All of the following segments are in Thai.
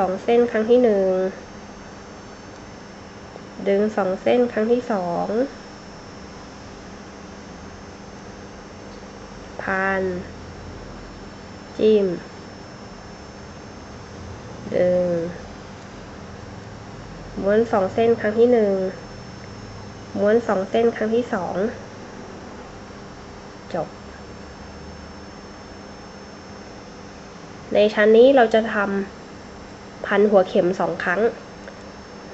สองเส้นครั้งที่หนึ่ง ดึงสองเส้นครั้งที่สอง พัน จิ้ม ดึงม้วนสองเส้นครั้งที่หนึ่ง ม้วนสองเส้นครั้งที่สอง จบ ในชั้นนี้เราจะทำ พันหัวเข็มสองครั้ง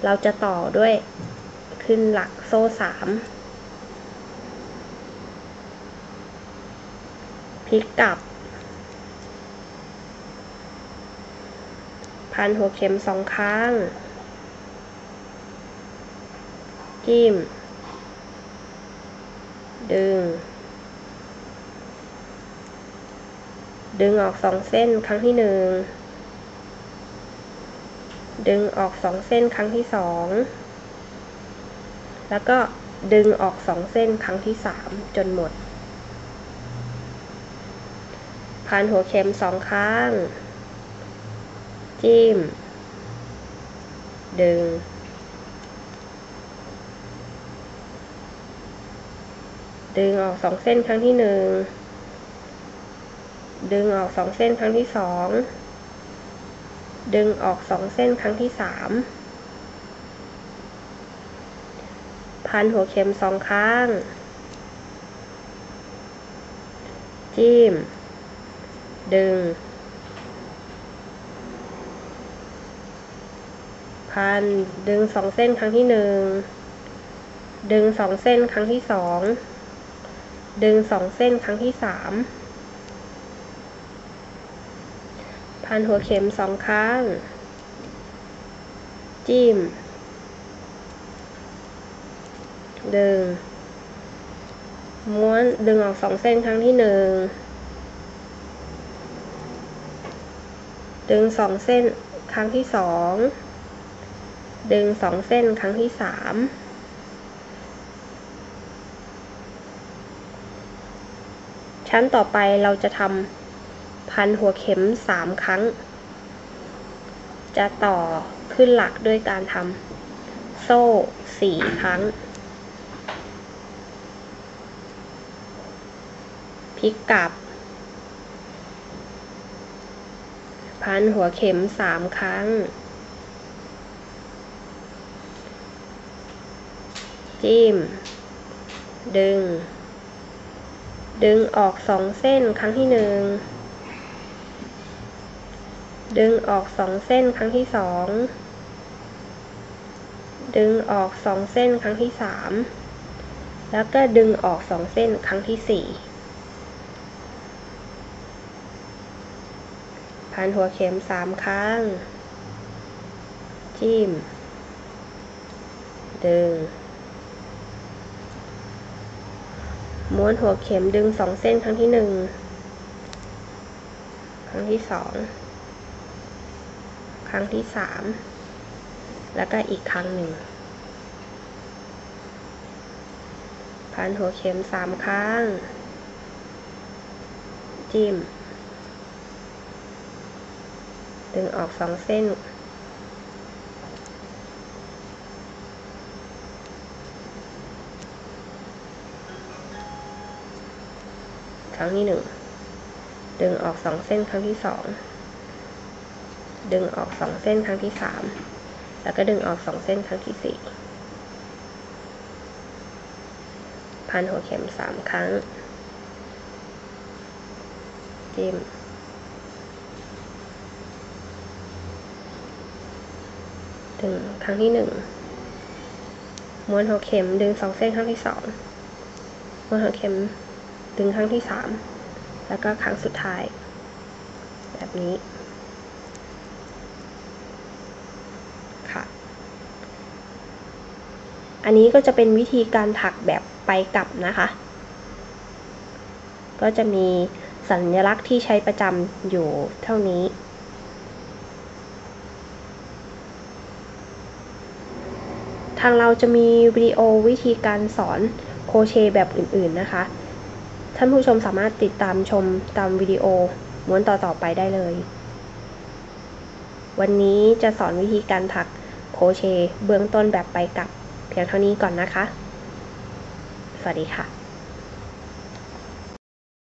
เราจะต่อด้วยขึ้นหลักโซ่สามพลิกกลับ พันหัวเข็มสองครั้ง จิ้ม ดึง ดึงออกสองเส้นครั้งที่หนึ่ง ดึงออกสองเส้นครั้งที่สองแล้วก็ดึงออกสองเส้นครั้งที่สามจนหมด พันหัวเข็มสองข้าง จิ้ม ดึง ดึงออกสองเส้นครั้งที่หนึ่งดึงออกสองเส้นครั้งที่สอง ดึงออกสองเส้นครั้งที่สามพันหัวเข็มสองข้าง จิ้ม ดึง พัน ดึงสองเส้นครั้งที่หนึ่ง ดึงสองเส้นครั้งที่สอง ดึงสองเส้นครั้งที่สาม พันหัวเข็มสองข้างจิ้มดึง ม้วนดึงออกสองเส้นครั้งที่หนึ่ง ดึงสองเส้นครั้งที่สอง ดึงสองเส้นครั้งที่สามชั้นต่อไปเราจะทำ พันหัวเข็มสามครั้ง จะต่อขึ้นหลักด้วยการทำโซ่สี่ครั้ง พลิกกลับ พันหัวเข็มสามครั้ง จิ้ม ดึง ดึงออกสองเส้นครั้งที่หนึ่ง ดึงออกสองเส้นครั้งที่สองดึงออกสองเส้นครั้งที่สามแล้วก็ดึงออกสองเส้นครั้งที่สี่พันหัวเข็มสามครั้ง จิ้ม ดึง ม้วนหัวเข็มดึงสองเส้นครั้งที่หนึ่งครั้งที่สอง รั้งที่สามแล้วก็อีกครั้งหนึ่ง พันหัวเข็มสามครั้ง จิ้ม ดึงออกสองเส้น ครั้งที่หนึ่ง ดึงออกสองเส้นครั้งที่สอง ดึงออกสองเส้นครั้งที่สามแล้วก็ดึงออกสองเส้นครั้งที่สี่พันหัวเข็มสามครั้ง จิ้มดึงครั้งที่หนึ่งม้วนหัวเข็มดึงสองเส้นครั้งที่สองม้วนหัวเข็มดึงครั้งที่สามแล้วก็ครั้งสุดท้าย แบบนี้ ค่ะ อันนี้ก็จะเป็นวิธีการถักแบบไปกลับนะคะ ก็จะมีสัญลักษณ์ที่ใช้ประจำอยู่เท่านี้ ทางเราจะมีวิดีโอวิธีการสอนโครเชต์แบบอื่นๆนะคะ ท่านผู้ชมสามารถติดตามชมตามวิดีโอม้วนต่อๆไปได้เลย วันนี้จะสอนวิธีการถัก โคเช เบื้องต้นแบบไปกลับ เพียงเท่านี้ก่อนนะคะ สวัสดีค่ะ